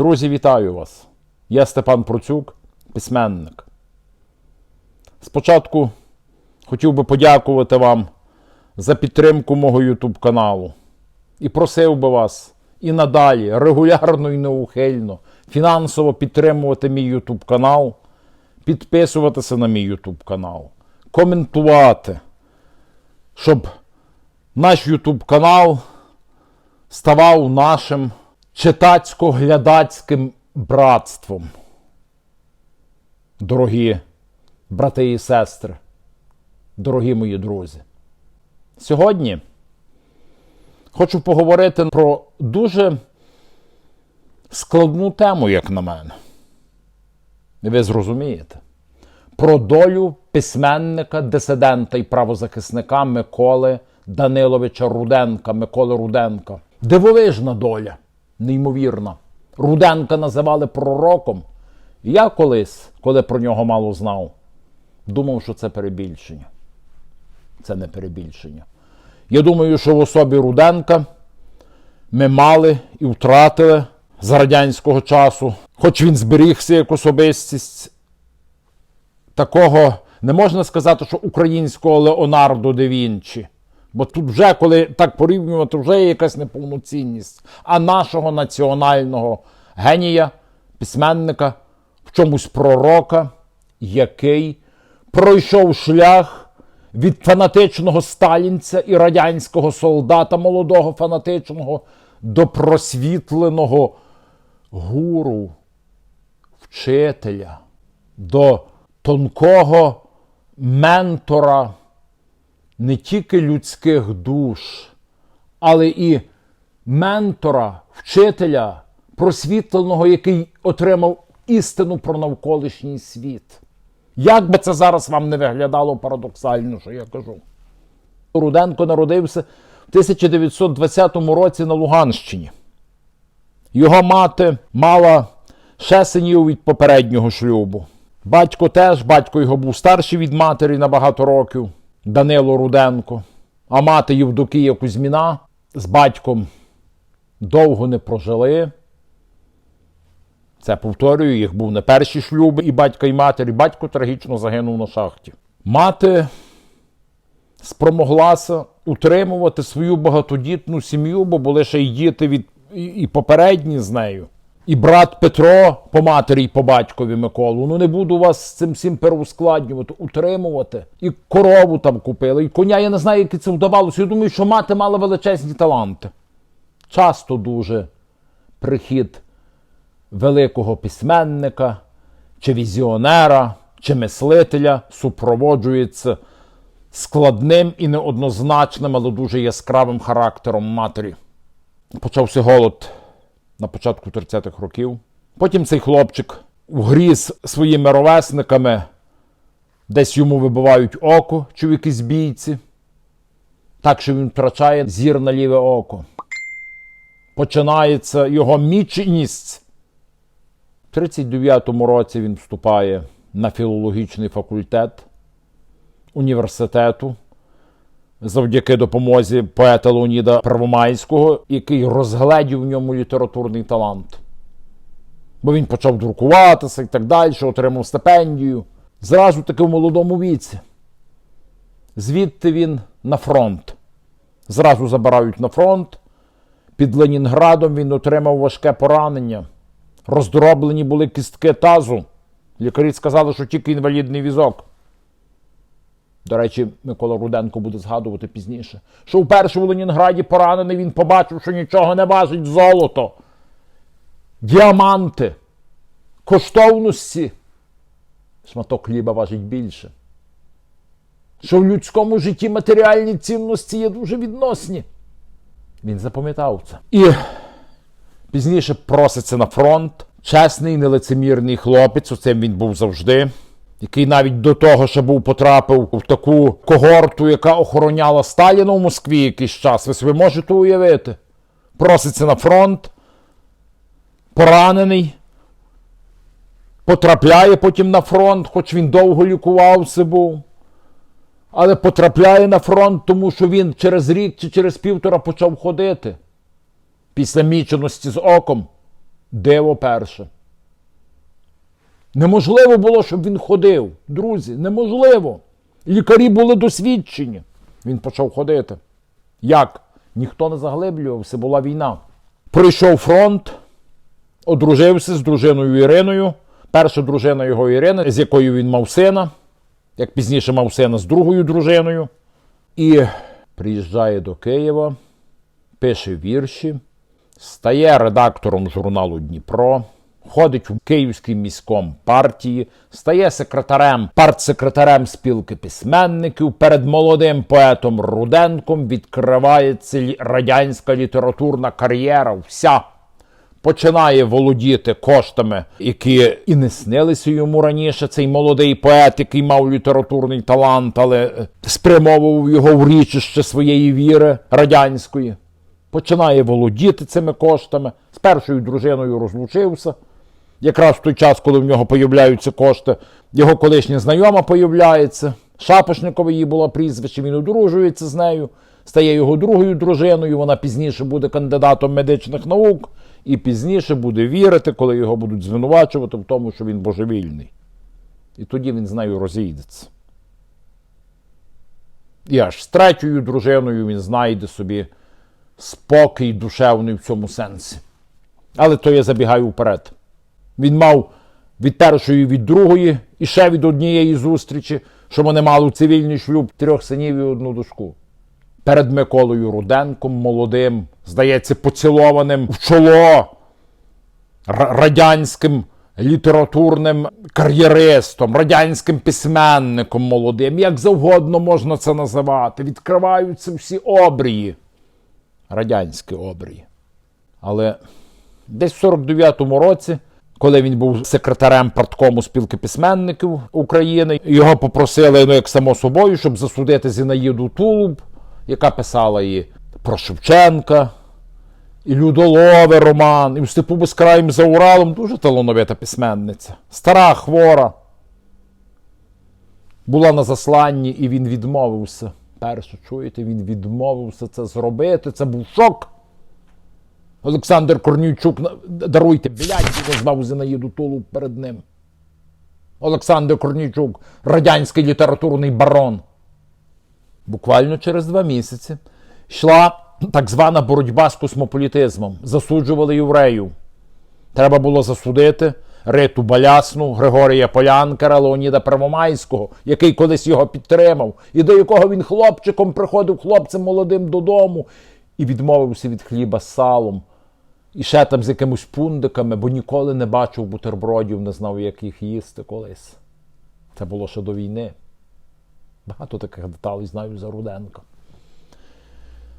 Друзі, вітаю вас! Я Степан Процюк, письменник. Спочатку хотів би подякувати вам за підтримку мого YouTube каналу і просив би вас і надалі регулярно і неухильно фінансово підтримувати мій YouTube канал, підписуватися на мій YouTube канал, коментувати, щоб наш YouTube канал ставав нашим читацько-глядацьким братством. Дорогі брати і сестри, дорогі мої друзі. Сьогодні хочу поговорити про дуже складну тему, як на мене. Ви зрозумієте. Про долю письменника, дисидента і правозахисника Миколи Даниловича Руденка, Миколи Руденка. Дивовижна доля, неймовірна. Руденка називали пророком. Я колись, коли про нього мало знав, думав, що це перебільшення. Це не перебільшення. Я думаю, що в особі Руденка ми мали і втратили за радянського часу, хоч він зберігся як особистість, такого не можна сказати, що українського Леонардо да Вінчі. Бо тут вже, коли так порівнювати, вже є якась неповноцінність. А нашого національного генія, письменника, в чомусь пророка, який пройшов шлях від фанатичного сталінця і радянського солдата, молодого фанатичного, до просвітленого гуру, вчителя, до тонкого ментора не тільки людських душ, але і ментора, вчителя, просвітленого, який отримав істину про навколишній світ. Як би це зараз вам не виглядало парадоксально, що я кажу? Руденко народився в 1920 році на Луганщині. Його мати мала ще синів від попереднього шлюбу. Батько теж, батько його був старший від матері на багато років, Данило Руденко. А мати Євдокія Кузьміна з батьком довго не прожили. Це повторюю, їх був не перші шлюби і батька, і матері. Батько трагічно загинув на шахті. Мати спромоглася утримувати свою багатодітну сім'ю, бо були ще й діти від і, і попередні з нею. І брат Петро по матері і по батькові Миколу. Ну не буду вас цим всім переускладнювати, утримувати. І корову там купили, і коня. Я не знаю, як це вдавалося. Я думаю, що мати мала величезні таланти. Часто дуже прихід великого письменника, чи візіонера, чи мислителя супроводжується складним і неоднозначним, але дуже яскравим характером матері. Почався голод на початку 30-х років. Потім цей хлопчик угріз своїми ровесниками, десь йому вибивають око, чи в якійсь бійці, так що він втрачає зір на ліве око. Починається його міченість. В 39-му році він вступає на філологічний факультет університету завдяки допомозі поета Леоніда Первомайського, який розгледів в ньому літературний талант. Бо він почав друкуватися і так далі, отримав стипендію. Зразу таки в молодому віці. Звідти він на фронт. Зразу забирають на фронт. Під Ленінградом він отримав важке поранення. Роздроблені були кістки тазу. Лікарі сказали, що тільки інвалідний візок. До речі, Микола Руденко буде згадувати пізніше, що вперше у Ленінграді поранений він побачив, що нічого не важить золото, діаманти, коштовності. Шматок хліба важить більше. Що в людському житті матеріальні цінності є дуже відносні. Він запам'ятав це. І пізніше проситься на фронт. Чесний, нелицемірний хлопець, оцим він був завжди який навіть до того, що був потрапив в таку когорту, яка охороняла Сталіна в Москві якийсь час. Ви собі можете уявити? Проситься на фронт, поранений, потрапляє потім на фронт, хоч він довго лікувався був. Але потрапляє на фронт, тому що він через рік чи через півтора почав ходити після міченості з оком. Диво перше. Неможливо було, щоб він ходив. Друзі, неможливо. Лікарі були досвідчені. Він почав ходити. Як? Ніхто не заглиблювався, була війна. Прийшов фронт, одружився з дружиною Іриною. Перша дружина його Ірина, з якою він мав сина, як пізніше мав сина з другою дружиною. І приїжджає до Києва, пише вірші, стає редактором журналу Дніпро, ходить у Київський міськом партії, стає секретарем, партсекретарем спілки письменників. Перед молодим поетом Руденком відкривається радянська літературна кар'єра. Вся починає володіти коштами, які і не снилися йому раніше. Цей молодий поет, який мав літературний талант, але е, спрямовував його в річище своєї віри радянської. Починає володіти цими коштами. З першою дружиною розлучився. Якраз в той час, коли в нього появляються кошти, його колишня знайома появляється. Шапошникова її було прізвище, він одружується з нею, стає його другою дружиною. Вона пізніше буде кандидатом медичних наук і пізніше буде вірити, коли його будуть звинувачувати в тому, що він божевільний. І тоді він з нею розійдеться. І аж з третьою дружиною він знайде собі спокій душевний в цьому сенсі. Але то я забігаю вперед. Він мав від першої, від другої і ще від однієї зустрічі, що вони мали у цивільний шлюб трьох синів і одну дочку. Перед Миколою Руденком, молодим, здається, поцілованим в чоло радянським літературним кар'єристом, радянським письменником молодим, як завгодно можна це називати. Відкриваються всі обрії, радянські обрії. Але десь в 49-му році, коли він був секретарем парткому спілки письменників України, його попросили, ну як само собою, щоб засудити Зінаїду Тулуб, яка писала і про Шевченка, і Людолове роман, і в степу безкраїм за Уралом дуже талановита письменниця. Стара, хвора. Була на засланні, і він відмовився. Перше, чуєте, він відмовився це зробити. Це був шок. Олександр Корнійчук, даруйте, блядь, назвав Зінаїду Тулуб перед ним. Олександр Корнійчук, радянський літературний барон. Буквально через два місяці йшла так звана боротьба з космополітизмом. Засуджували євреїв. Треба було засудити Риту Балясну, Григорія Полянкера, Леоніда Первомайського, який колись його підтримав, і до якого він хлопчиком приходив хлопцем молодим додому і відмовився від хліба з салом. І ще там з якимось пундиками, бо ніколи не бачив бутербродів, не знав, як їх їсти колись. Це було ще до війни. Багато таких деталей знаю за Руденка.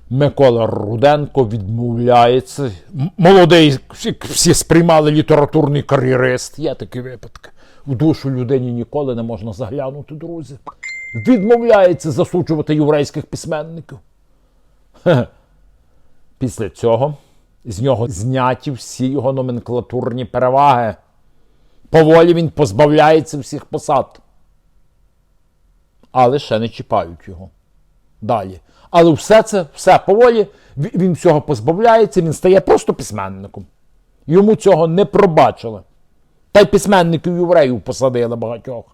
Микола Руденко відмовляється. Молодий, всі, сприймали літературний кар'єрист. Є такі випадки. В душу людині ніколи не можна заглянути, друзі. Відмовляється засуджувати єврейських письменників. Після цього з нього зняті всі його номенклатурні переваги. Поволі він позбавляється всіх посад. Але ще не чіпають його далі. Але все це, все поволі, він всього позбавляється, він стає просто письменником. Йому цього не пробачили. Та й письменників євреїв посадили багатьох.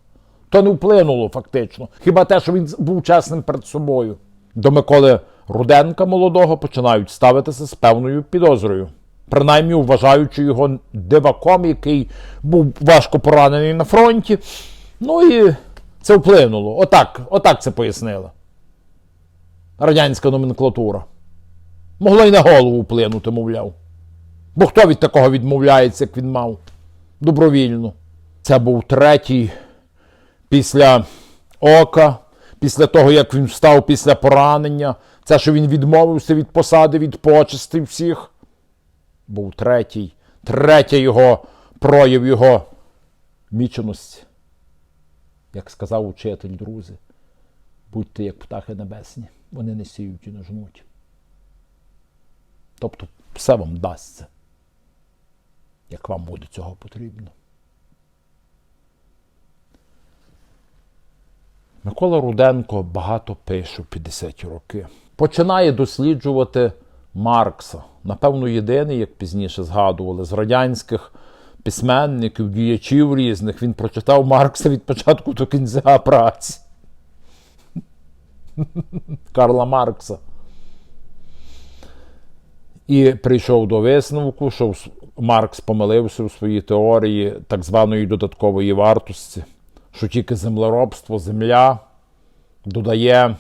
То не вплинуло фактично. Хіба те, що він був чесним перед собою. До Миколи Руденка молодого починають ставитися з певною підозрою. Принаймні вважаючи його диваком, який був важко поранений на фронті. Ну і це вплинуло. Отак, отак це пояснили радянська номенклатура. Могло й на голову вплинути, мовляв. Бо хто від такого відмовляється, як він мав? Добровільно. Це був третій після ока, після того, як він встав після поранення. Це, що він відмовився від посади, від почестей всіх. Був третій, третій його прояв його міченості. Як сказав учитель, друзі, будьте як птахи небесні, вони не сіють і не жнуть. Тобто все вам дасться, як вам буде цього потрібно. Микола Руденко багато пише в 50-ті роки. Починає досліджувати Маркса. Напевно, єдиний, як пізніше згадували, з радянських письменників, діячів різних. Він прочитав Маркса від початку до кінця праці. Карла Маркса. І прийшов до висновку, що Маркс помилився у своїй теорії так званої додаткової вартості, що тільки землеробство, земля додає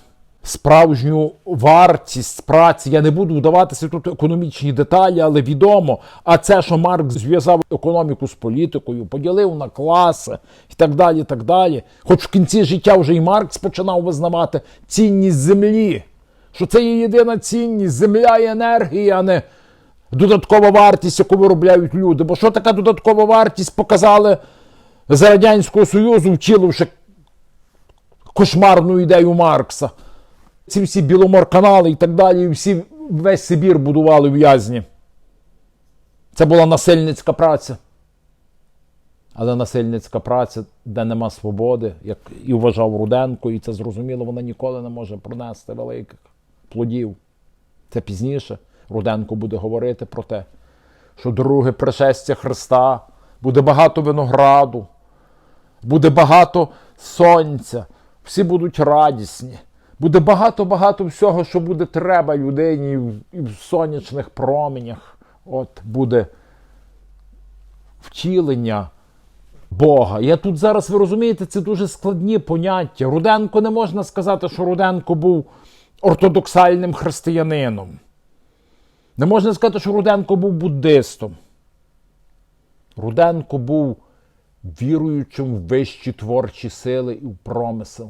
справжню вартість праці. Я не буду вдаватися тут економічні деталі, але відомо. А це, що Маркс зв'язав економіку з політикою, поділив на класи і так далі. так далі. Хоч в кінці життя вже і Маркс починав визнавати цінність землі, що це є єдина цінність, земля і енергія, а не додаткова вартість, яку виробляють люди. Бо що така додаткова вартість показали за Радянського Союзу, втіливши кошмарну ідею Маркса. Ці всі біломорканали і так далі, всі весь Сибір будували в'язні. Це була насильницька праця. Але насильницька праця, де нема свободи, як і вважав Руденко, і це зрозуміло, вона ніколи не може пронести великих плодів. Це пізніше Руденко буде говорити про те, що друге пришестя Христа буде багато винограду, буде багато сонця, всі будуть радісні. Буде багато-багато всього, що буде треба людині і в, в сонячних променях. От буде втілення Бога. Я тут зараз, ви розумієте, це дуже складні поняття. Руденко не можна сказати, що Руденко був ортодоксальним християнином. Не можна сказати, що Руденко був буддистом. Руденко був віруючим в вищі творчі сили і в промисел.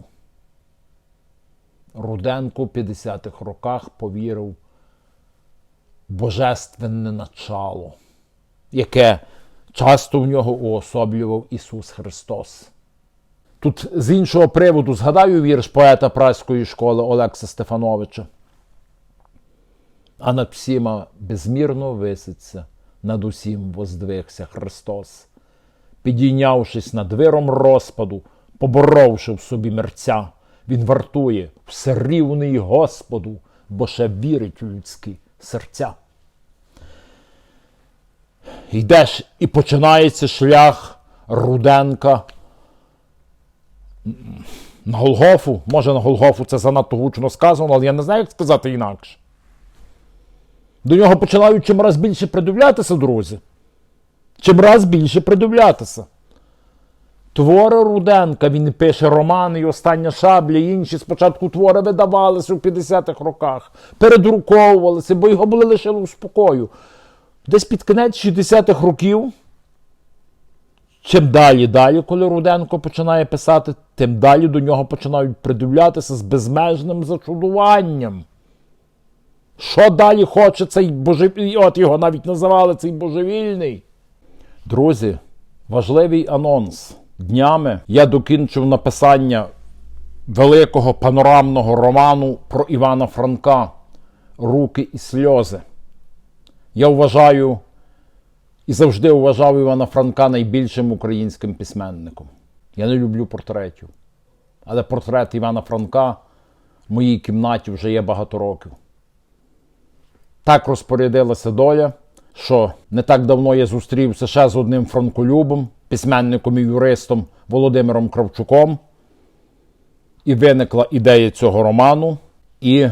Руденко в 50-х роках повірив в божественне начало, яке часто в нього уособлював Ісус Христос. Тут з іншого приводу згадаю вірш поета Праської школи Олекса Стефановича. А над всіма безмірно виситься, над усім воздвигся Христос, підійнявшись над виром розпаду, поборовши в собі мерця. Він вартує все рівний Господу, бо ще вірить у людські серця. Йдеш і починається шлях Руденка на Голгофу. Може, на Голгофу це занадто гучно сказано, але я не знаю, як сказати інакше. До нього починають чим раз більше придивлятися, друзі. Чим раз більше придивлятися. Твори Руденка, він пише романи і остання шабля, і інші спочатку твори видавалися у 50-х роках, передруковувалися, бо його були лишили у спокою. Десь під кінець 60-х років, чим далі далі, коли Руденко починає писати, тим далі до нього починають придивлятися з безмежним зачудуванням. Що далі хоче цей божевільний, от його навіть називали цей божевільний. Друзі, важливий анонс. Днями я докінчив написання великого панорамного роману про Івана Франка Руки і сльози. Я вважаю і завжди вважав Івана Франка найбільшим українським письменником. Я не люблю портретів. Але портрет Івана Франка в моїй кімнаті вже є багато років. Так розпорядилася доля, що не так давно я зустрівся ще з одним франколюбом, письменником і юристом Володимиром Кравчуком. І виникла ідея цього роману і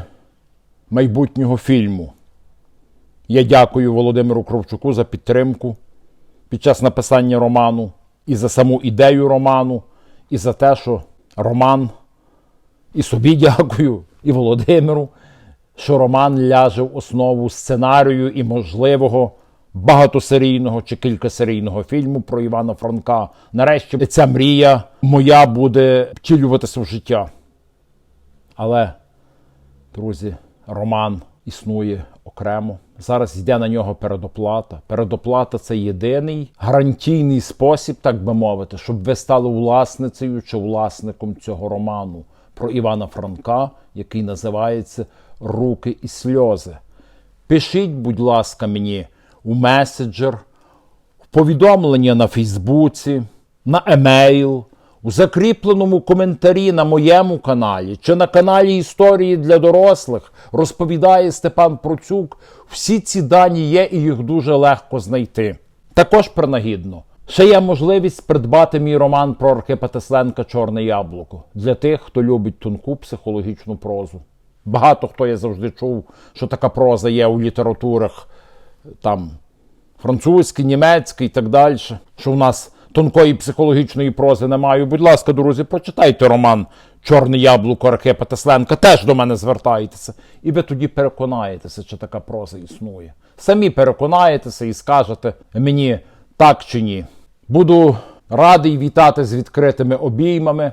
майбутнього фільму. Я дякую Володимиру Кравчуку за підтримку під час написання роману, і за саму ідею роману, і за те, що роман, і собі дякую, і Володимиру, що роман ляже в основу сценарію і можливого багатосерійного чи кількасерійного фільму про Івана Франка. Нарешті ця мрія моя буде втілюватися в життя. Але, друзі, роман існує окремо. Зараз йде на нього передоплата. Передоплата це єдиний гарантійний спосіб, так би мовити, щоб ви стали власницею чи власником цього роману про Івана Франка, який називається Руки і сльози. Пишіть, будь ласка, мені у меседжер, в повідомлення на Фейсбуці, на емейл, у закріпленому коментарі на моєму каналі чи на каналі Історії для дорослих розповідає Степан Процюк. Всі ці дані є і їх дуже легко знайти. Також принагідно. Ще є можливість придбати мій роман про Архипа Тесленка Чорне яблуко для тих, хто любить тонку психологічну прозу. Багато хто я завжди чув, що така проза є у літературах там французький, німецький і так далі. Що в нас тонкої психологічної прози немає. Будь ласка, друзі, прочитайте роман Чорне яблуко Архипа Тесленка, теж до мене звертайтеся. І ви тоді переконаєтеся, чи така проза існує. Самі переконаєтеся і скажете мені так чи ні. Буду радий вітати з відкритими обіймами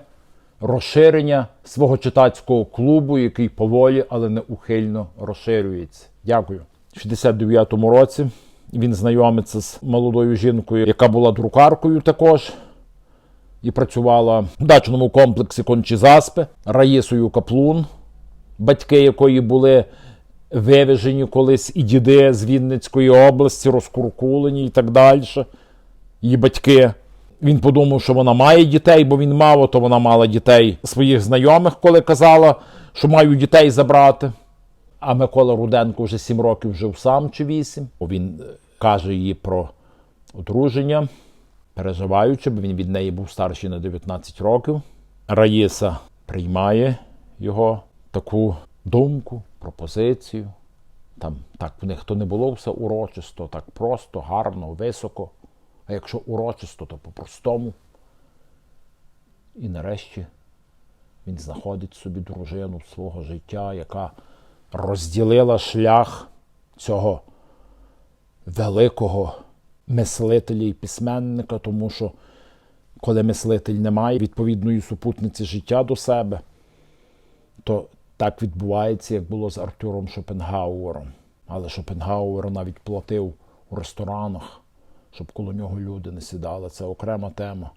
розширення свого читацького клубу, який поволі, але неухильно розширюється. Дякую. У 69-му році він знайомиться з молодою жінкою, яка була друкаркою також. І працювала в дачному комплексі Кончізаспи Раїсою Каплун, батьки якої були вивезені колись і діди з Вінницької області, розкуркулені і так далі. Її батьки. Він подумав, що вона має дітей, бо він мав, то вона мала дітей своїх знайомих, коли казала, що маю дітей забрати. А Микола Руденко вже сім років жив сам чи вісім. Він е, каже їй про одруження, переживаючи, бо він від неї був старший на 19 років. Раїса приймає його таку думку, пропозицію. Там так в них то не було все урочисто, так просто, гарно, високо. А якщо урочисто, то по-простому. І нарешті він знаходить собі дружину свого життя, яка розділила шлях цього великого мислителя і письменника, тому що коли мислитель не має відповідної супутниці життя до себе, то так відбувається, як було з Артуром Шопенгауером. Але Шопенгауер навіть платив у ресторанах, щоб коло нього люди не сідали. Це окрема тема.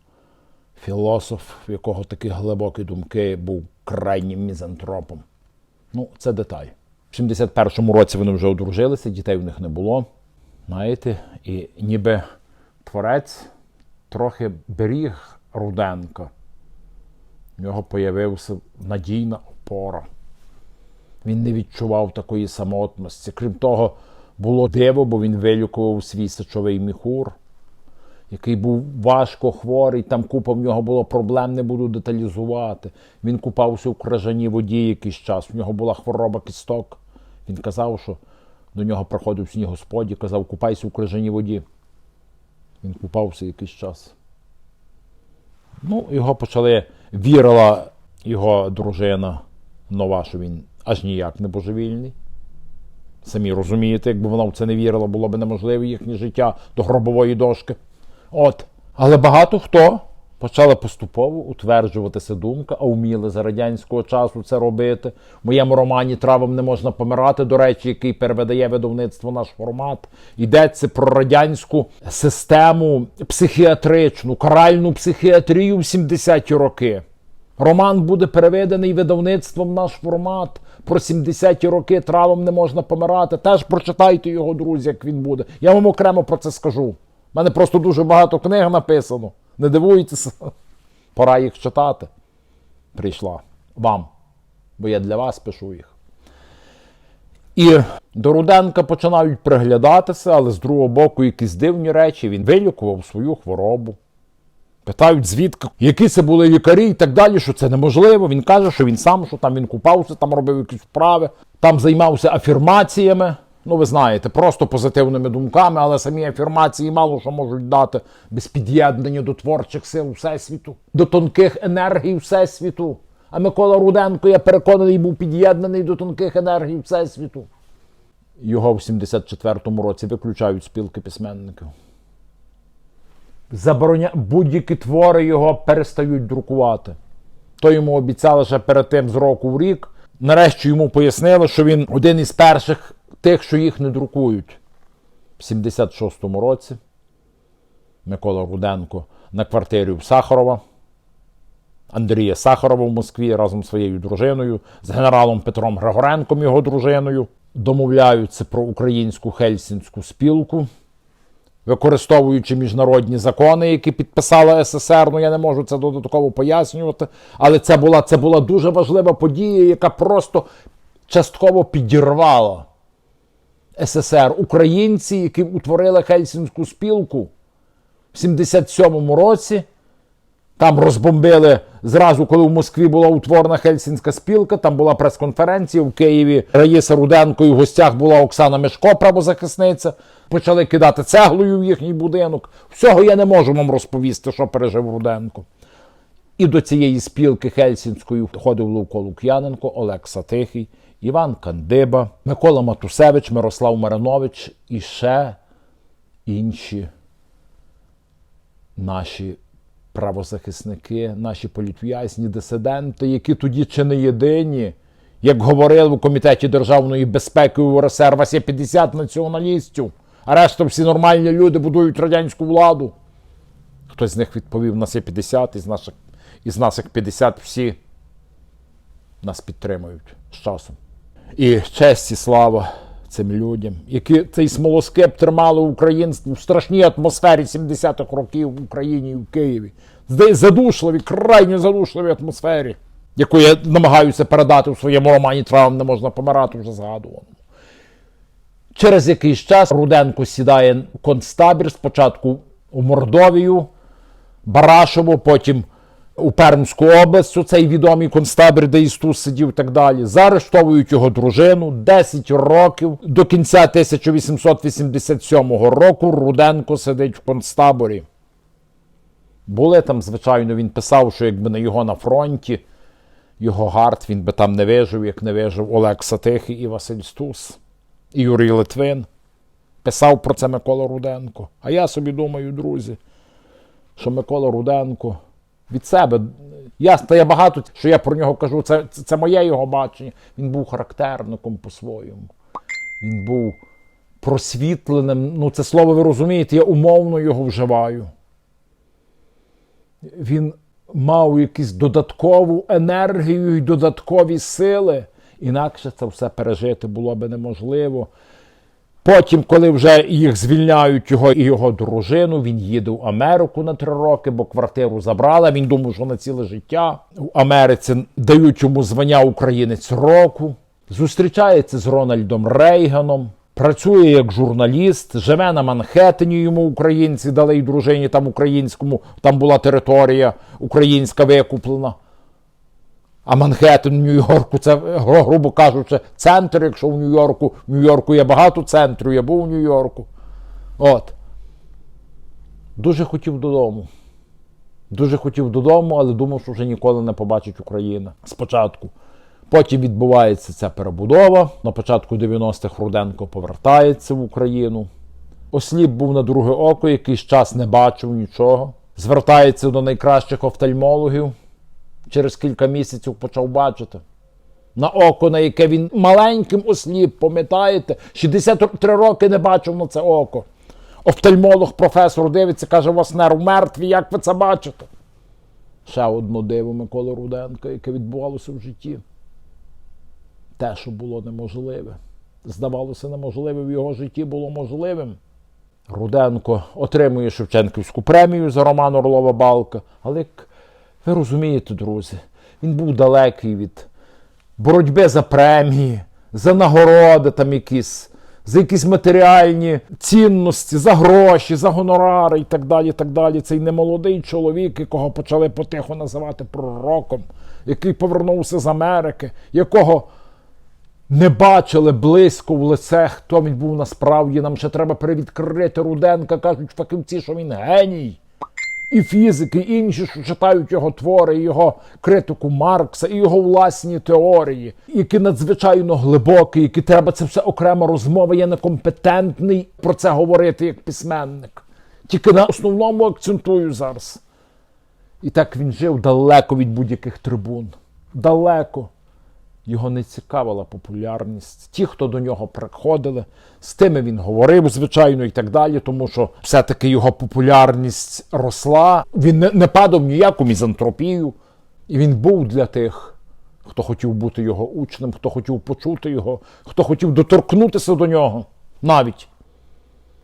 Філософ, в якого такі глибокі думки, був крайнім мізантропом. Ну, це деталь. В 71-му році вони вже одружилися, дітей у них не було. Знаєте, і ніби творець трохи беріг Руденка. В нього появився надійна опора. Він не відчував такої самотності. Крім того, було диво, бо він вилікував свій сечовий міхур, який був важко хворий, там купа в нього було проблем, не буду деталізувати. Він купався в кражаній воді якийсь час, в нього була хвороба кісток. Він казав, що до нього приходив сніг Господь і казав, купайся в крижаній воді. Він купався якийсь час. Ну, його почали, вірила його дружина нова, що він аж ніяк не божевільний. Самі розумієте, якби вона в це не вірила, було б неможливе їхнє життя до гробової дошки. От. Але багато хто почала поступово утверджуватися думка, а вміли за радянського часу це робити. В моєму романі Травам не можна помирати, до речі, який переведає видавництво наш формат. Йдеться про радянську систему психіатричну, каральну психіатрію в 70-ті роки. Роман буде переведений видавництвом наш формат. Про 70-ті роки травам не можна помирати. Теж прочитайте його, друзі, як він буде. Я вам окремо про це скажу. У мене просто дуже багато книг написано. Не дивуйтеся. Пора їх читати. Прийшла вам. Бо я для вас пишу їх. І до Руденка починають приглядатися, але з другого боку, якісь дивні речі, він вилікував свою хворобу. Питають, звідки, які це були лікарі і так далі, що це неможливо. Він каже, що він сам, що там він купався, там робив якісь вправи, там займався афірмаціями. Ну, ви знаєте, просто позитивними думками, але самі афірмації мало що можуть дати без під'єднання до творчих сил Всесвіту, до тонких енергій Всесвіту. А Микола Руденко, я переконаний, був під'єднаний до тонких енергій Всесвіту. Його в 74-му році виключають спілки письменників забороня... будь-які твори його перестають друкувати. То йому обіцяли ще перед тим з року в рік. Нарешті йому пояснили, що він один із перших тих, що їх не друкують. В 76-му році Микола Руденко на квартирі в Сахарова. Андрія Сахарова в Москві разом з своєю дружиною, з генералом Петром Григоренком, його дружиною, домовляються про українську хельсінську спілку використовуючи міжнародні закони, які підписала СССР. Ну я не можу це додатково пояснювати. Але це була, це була дуже важлива подія, яка просто частково підірвала СССР. Українці, які утворили Хельсінську спілку в 77-му році. Там розбомбили зразу, коли в Москві була утворена Хельсінська спілка. Там була прес-конференція в Києві. Раїса Руденко і в гостях була Оксана Мешко, правозахисниця. Почали кидати цеглою в їхній будинок. Всього я не можу вам розповісти, що пережив Руденко. І до цієї спілки Хельсінської входив Левко Лук'яненко, Олег Сатихий, Іван Кандиба, Микола Матусевич, Мирослав Маринович і ще інші наші правозахисники, наші політв'язні, дисиденти, які тоді чи не єдині, як говорили у Комітеті державної безпеки УРСР, вас є 50 націоналістів, а решта всі нормальні люди будують радянську владу. Хтось з них відповів, нас є 50, із наших, із нас як 50 всі нас підтримують з часом. І честь і слава цим людям, які цей смолоскип тримали українство в страшній атмосфері 70-х років в Україні і в Києві. Задушливі, крайньо задушливій атмосфері, яку я намагаюся передати у своєму романі Травм не можна помирати вже згадуваному. Через якийсь час Руденко сідає в концтабір спочатку у Мордовію, Барашово, потім у Пермську область, цей відомий концтабір, де Істус сидів і так далі. Заарештовують його дружину 10 років. До кінця 1887 року Руденко сидить в концтаборі. Були там, звичайно, він писав, що якби не його на фронті, його гард, він би там не вижив, як не вижив Олег Сатихий і Василь Стус, і Юрій Литвин. Писав про це Микола Руденко. А я собі думаю, друзі, що Микола Руденко від себе. Ясно, я багато, що я про нього кажу, це, це, це моє його бачення. Він був характерником по-своєму. Він був просвітленим. Ну, це слово ви розумієте, я умовно його вживаю. Він мав якусь додаткову енергію і додаткові сили. Інакше це все пережити було би неможливо. Потім, коли вже їх звільняють його і його дружину, він їде в Америку на три роки, бо квартиру забрали. Він думав, що на ціле життя в Америці дають йому звання українець року. Зустрічається з Рональдом Рейганом, працює як журналіст, живе на Манхеттені. Йому українці дали й дружині там українському. Там була територія українська викуплена. А Манхеттен Нью-Йорку, це, грубо кажучи, центр, якщо в Нью-Йорку, в Нью-Йорку є багато центрів, я був у Нью-Йорку. От. Дуже хотів додому. Дуже хотів додому, але думав, що вже ніколи не побачить Україна спочатку. Потім відбувається ця перебудова. На початку 90-х Руденко повертається в Україну. Осліп був на друге око, якийсь час не бачив нічого. Звертається до найкращих офтальмологів. Через кілька місяців почав бачити. На око, на яке він маленьким осліп, пам'ятаєте? 63 роки не бачив на це око. Офтальмолог, професор дивиться, каже, у вас нерв мертвий, як ви це бачите? Ще одно диво Миколи Руденка, яке відбувалося в житті. Те, що було неможливе. Здавалося, неможливе в його житті було можливим. Руденко отримує Шевченківську премію за роман Орлова Балка. Але як ви розумієте, друзі, він був далекий від боротьби за премії, за нагороди там якісь, за якісь матеріальні цінності, за гроші, за гонорари і так далі. так далі. Цей немолодий чоловік, якого почали потихо називати пророком, який повернувся з Америки, якого не бачили близько в лице, хто він був насправді. Нам ще треба перевідкрити Руденка. Кажуть фахівці, що він геній. І фізики, і інші, що читають його твори, його критику Маркса, і його власні теорії, які надзвичайно глибокі, які треба це все окрема розмова. Я некомпетентний про це говорити як письменник. Тільки на основному акцентую зараз. І так він жив далеко від будь-яких трибун. Далеко. Його не цікавила популярність. Ті, хто до нього приходили, з тими він говорив, звичайно, і так далі, тому що все-таки його популярність росла. Він не, не падав ніяку мізантропію. І він був для тих, хто хотів бути його учнем, хто хотів почути його, хто хотів доторкнутися до нього навіть.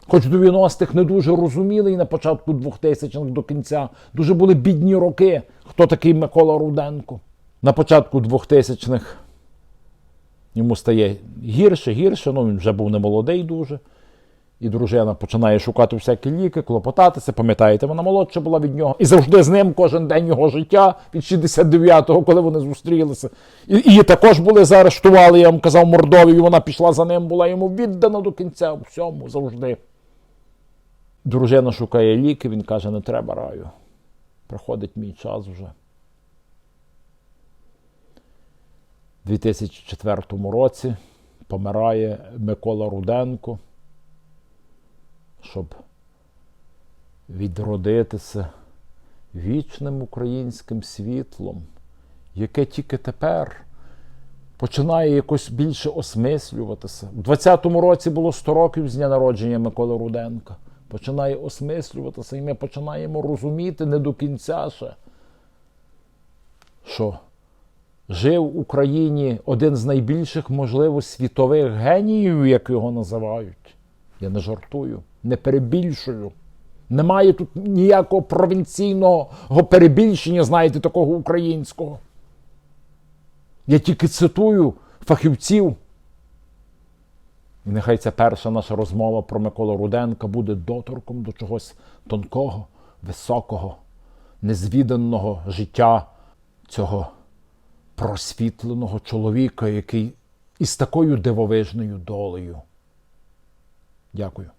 Хоч 90-х не дуже розуміли і на початку 2000-х до кінця дуже були бідні роки. Хто такий Микола Руденко? На початку 2000-х йому стає гірше, гірше, ну він вже був не молодий дуже. І дружина починає шукати всякі ліки, клопотатися. Пам'ятаєте, вона молодша була від нього. І завжди з ним кожен день його життя від 69-го, коли вони зустрілися. І її також були заарештували, я вам казав, Мордові, і вона пішла за ним, була йому віддана до кінця у всьому завжди. Дружина шукає ліки, він каже, не треба раю. Приходить мій час вже. У 2004 році помирає Микола Руденко, щоб відродитися вічним українським світлом, яке тільки тепер починає якось більше осмислюватися. У 20-му році було 100 років з дня народження Миколи Руденка. Починає осмислюватися, і ми починаємо розуміти не до кінця ще, що жив в Україні один з найбільших, можливо, світових геніїв, як його називають. Я не жартую, не перебільшую. Немає тут ніякого провінційного перебільшення, знаєте, такого українського. Я тільки цитую фахівців. І нехай ця перша наша розмова про Миколу Руденка буде доторком до чогось тонкого, високого, незвіданого життя цього просвітленого чоловіка, який із такою дивовижною долею. Дякую.